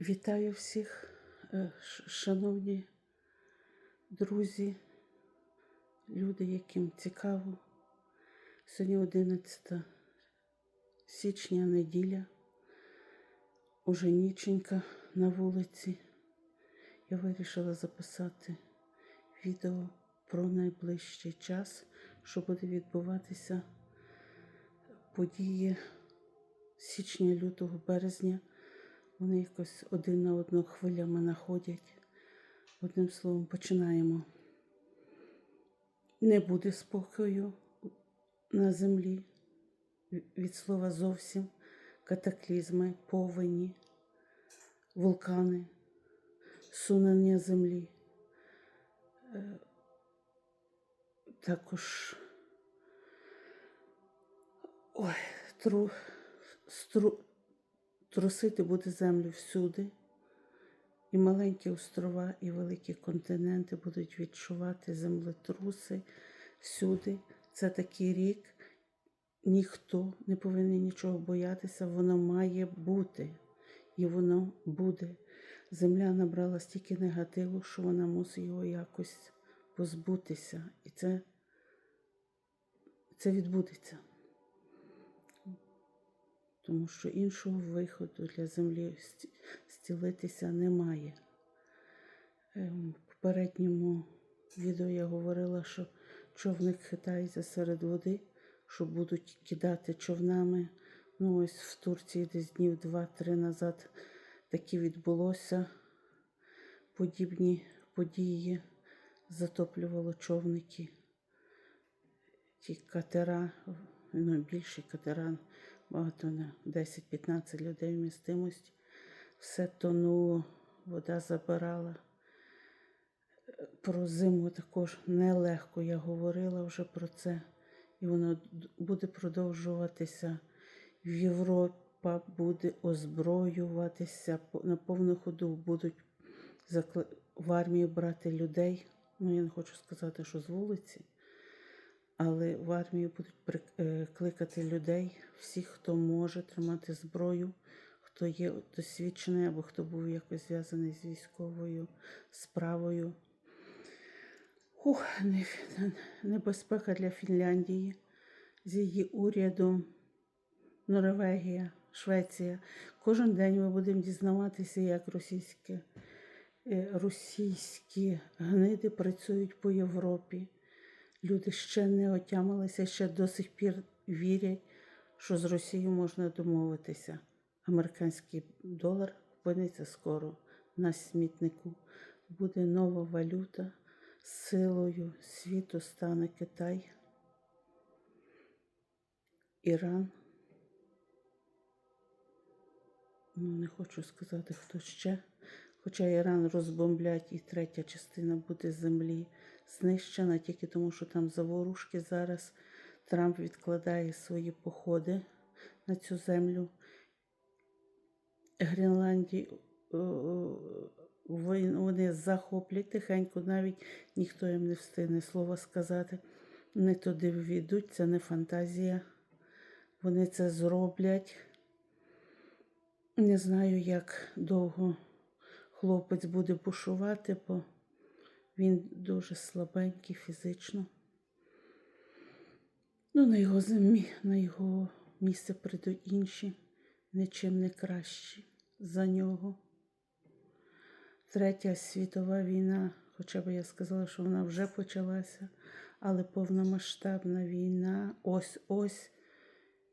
Вітаю всіх, е, шановні друзі, люди, яким цікаво. Сьогодні 11 січня, неділя, уже ніченька на вулиці. Я вирішила записати відео про найближчий час, що буде відбуватися події січня, лютого, березня. Вони якось один на одну хвилями находять. Одним словом, починаємо. Не буде спокою на землі. Від слова зовсім катаклізми, повені, вулкани, сунення землі. Е, Також ой, тру, стру, трусити буде землю всюди. І маленькі острова, і великі континенти будуть відчувати землетруси всюди. Це такий рік. Ніхто не повинен нічого боятися, воно має бути. І воно буде. Земля набрала стільки негативу, що вона мусить його якось позбутися. І це, це відбудеться. Тому що іншого виходу для землі стілитися немає. Ем, В попередньому відео я говорила, що човник хитається серед води, що будуть кидати човнами. Ну, ось в Турції десь днів два-три назад такі відбулося. Подібні події затоплювало човники ті катера, ну більші катера, багато на 10-15 людей вмістимості. Все тонуло, вода забирала. Про зиму також нелегко я говорила вже про це, і воно буде продовжуватися. Європа буде озброюватися, на повну ходу будуть в армію брати людей. Ну, я не хочу сказати, що з вулиці, але в армію будуть при- е, людей, всіх, хто може тримати зброю, хто є досвідчений або хто був якось зв'язаний з військовою справою. Ух, небезпека для Фінляндії з її урядом. Норвегія, Швеція. Кожен день ми будемо дізнаватися, як російське, е, російські гниди працюють по Європі. Люди ще не отямилися, ще до сих пір вірять, що з Росією можна домовитися. Американський долар опиниться скоро на смітнику. Буде нова валюта. Силою світу стане Китай, Іран. Ну, не хочу сказати, хто ще. Хоча Іран розбомблять і третя частина буде землі знищена тільки тому, що там заворушки зараз. Трамп відкладає свої походи на цю землю. Гренландії е, вони захоплять тихенько, навіть ніхто їм не встигне слова сказати. Не туди ввійдуть, це не фантазія. Вони це зроблять. Не знаю, як довго хлопець буде бушувати, бо він дуже слабенький фізично. Ну, на його землі, на його місце прийдуть інші, нічим не кращі за нього. Третя світова війна, хоча б я сказала, що вона вже почалася, але повномасштабна війна, ось ось.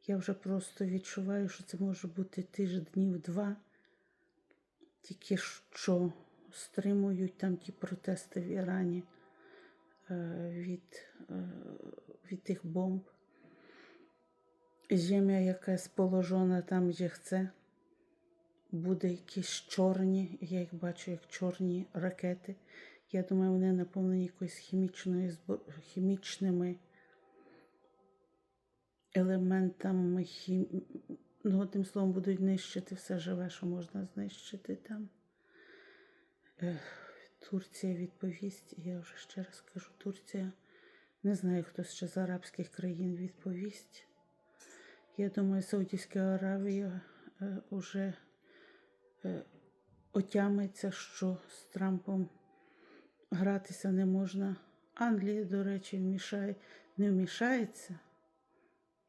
Я вже просто відчуваю, що це може бути тижнів два. Тільки що стримують там ті протести в Ірані е, від, е, від тих бомб. Земля якась положена там, де хце. Буде якісь чорні, я їх бачу як чорні ракети. Я думаю, вони наповнені якоюсь хімічною хімічними елементами, хім... ну, одним словом, будуть нищити все живе, що можна знищити там. Турція відповість, я вже ще раз кажу, Турція. Не знаю, хто ще з арабських країн відповість. Я думаю, Саудівська Аравія е, уже е, отямиться, що з Трампом гратися не можна. Англія, до речі, вмішає, не вмішається.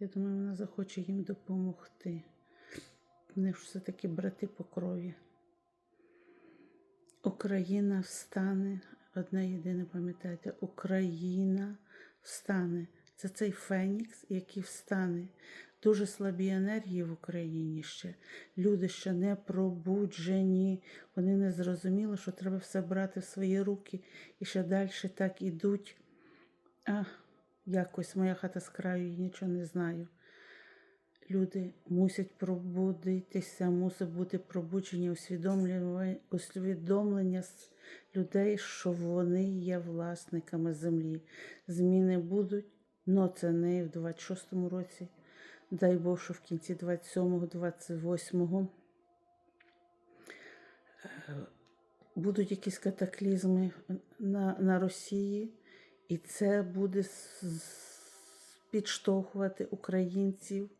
Я думаю, вона захоче їм допомогти. Вони ж все-таки брати по крові. Україна встане. Одне єдине пам'ятайте, Україна встане. Це цей Фенікс, який встане. Дуже слабі енергії в Україні ще. Люди ще не пробуджені. Вони не зрозуміли, що треба все брати в свої руки і ще далі так ідуть. А, якось моя хата з краю, я нічого не знаю. Люди мусять пробудитися, мусить бути пробудження, усвідомлювання- усвідомлення людей, що вони є власниками землі. Зміни будуть, але це не в 26-му році. Дай Бог, що в кінці 27-го, 28-го е, будуть якісь катаклізми на, на Росії, і це буде підштовхувати українців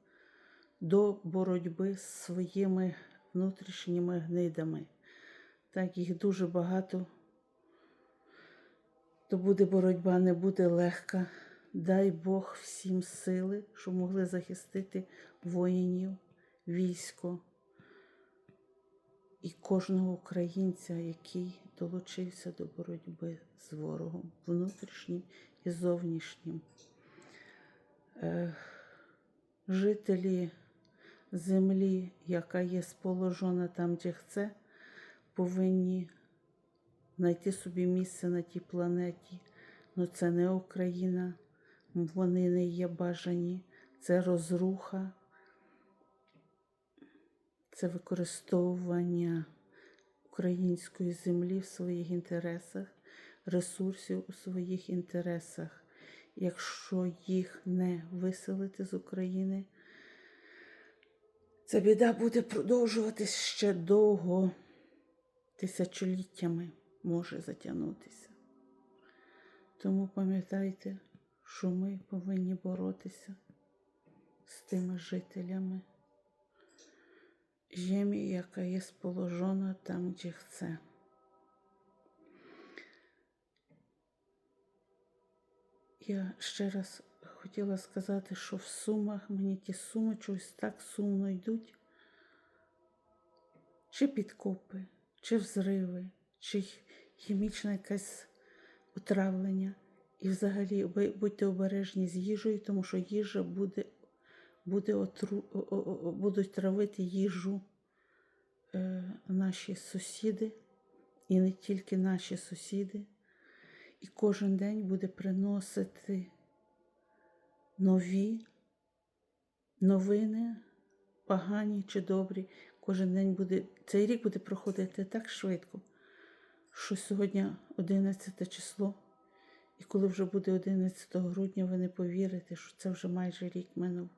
до боротьби з своїми внутрішніми гнидами. Так, їх дуже багато. То буде боротьба, не буде легка. Дай Бог всім сили, щоб могли захистити воїнів, військо і кожного українця, який долучився до боротьби з ворогом, внутрішнім і зовнішнім. Е, жителі землі, яка є сположена там, де це, повинні знайти собі місце на тій планеті. Ну це не Україна, вони не є бажані, це розруха, це використовування української землі в своїх інтересах, ресурсів у своїх інтересах. Якщо їх не виселити з України, ця біда буде продовжуватись ще довго, тисячоліттями може затягнутися. Тому пам'ятайте, що ми повинні боротися з тими жителями землі, яка є сположена там, де хце. Я ще раз хотіла сказати, що в сумах мені ті суми чогось так сумно йдуть. Чи підкопи, чи взриви, чи хімічне якесь отравлення. І взагалі будьте обережні з їжею, тому що їжа буде, буде отру, будуть травити їжу е, наші сусіди, і не тільки наші сусіди. І кожен день буде приносити нові новини, погані чи добрі. Кожен день буде, цей рік буде проходити так швидко, що сьогодні 11 число, і коли вже буде 11 грудня, ви не повірите, що це вже майже рік минув.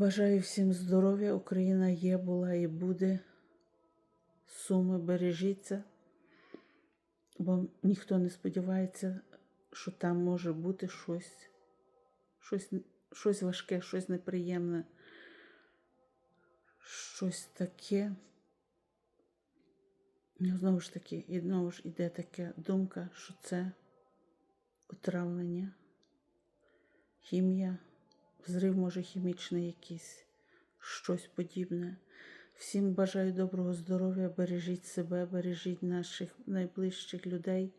Бажаю всім здоров'я. Україна є, була і буде. Суми бережіться, бо ніхто не сподівається, що там може бути щось, щось, щось важке, щось неприємне, щось таке. І знову ж таки, і знову ж іде така думка, що це отравлення, хімія, взрив може хімічний якийсь, щось подібне. Всім бажаю доброго здоров'я, бережіть себе, бережіть наших найближчих людей,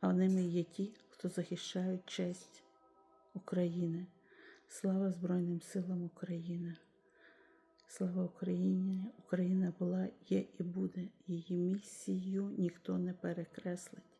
а ними є ті, хто захищають честь України. Слава Збройним силам України. Слава Україні! Україна була, є і буде. Її місію ніхто не перекреслить.